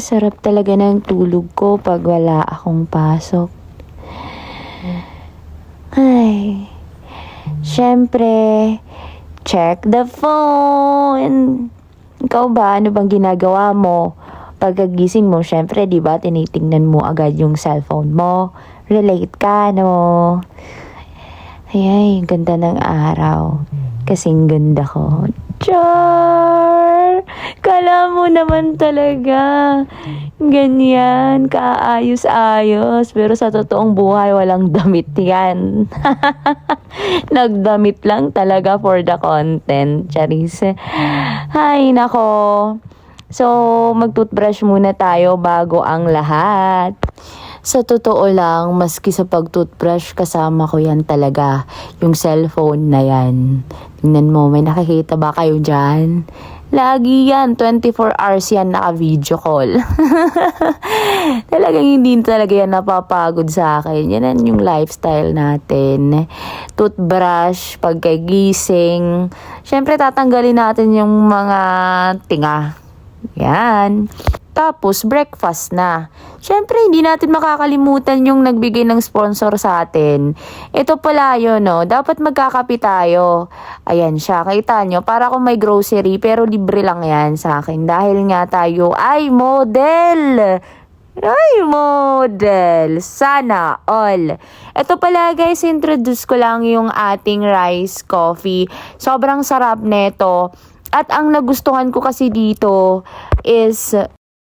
sarap talaga ng tulog ko pag wala akong pasok. Ay, syempre, check the phone. Ikaw ba, ano bang ginagawa mo? Pagkagising mo, syempre, di ba, tinitingnan mo agad yung cellphone mo. Relate ka, no? Ay, ay, ganda ng araw. Kasing ganda ko. Char! Kala mo naman talaga. Ganyan, kaayos-ayos. Pero sa totoong buhay, walang damit yan. Nagdamit lang talaga for the content, Charis. Ay, nako. So, mag-toothbrush muna tayo bago ang lahat. Sa totoo lang, maski sa pag-toothbrush, kasama ko yan talaga. Yung cellphone na yan. Tingnan mo, may nakikita ba kayo dyan? Lagi yan, 24 hours yan naka-video call. Talagang hindi talaga yan napapagod sa akin. Yan yung lifestyle natin. Toothbrush, pagkagising. Siyempre, tatanggalin natin yung mga tinga. Yan. Tapos, breakfast na. Siyempre, hindi natin makakalimutan yung nagbigay ng sponsor sa atin. Ito pala yun, no? Dapat magkakapi tayo. Ayan siya. Kita nyo, para kung may grocery, pero libre lang yan sa akin. Dahil nga tayo ay model! Ay, model! Sana all. Ito pala guys, introduce ko lang yung ating rice coffee. Sobrang sarap neto. At ang nagustuhan ko kasi dito is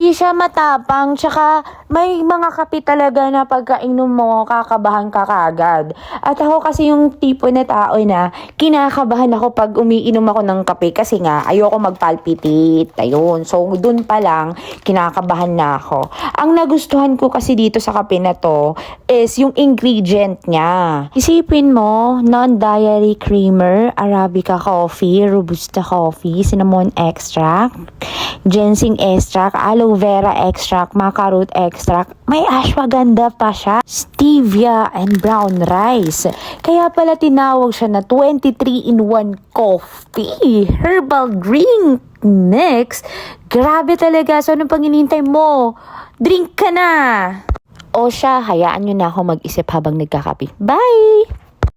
hindi siya matapang, tsaka may mga kape talaga na pagkainom mo, kakabahan ka kagad. At ako kasi yung tipo na tao na kinakabahan ako pag umiinom ako ng kape kasi nga ayoko magpalpitate. Ayun. So, dun pa lang, kinakabahan na ako. Ang nagustuhan ko kasi dito sa kape na to is yung ingredient niya. Isipin mo, non-dairy creamer, Arabica coffee, Robusta coffee, cinnamon extract, ginseng extract, aloe vera extract, maca root extract, may ashwagandha pa siya, stevia and brown rice. Kaya pala tinawag siya na 23 in 1 coffee, herbal drink. Next, grabe talaga. So, anong pang inintay mo? Drink ka na! O siya, hayaan nyo na ako mag-isip habang nagkakape. Bye!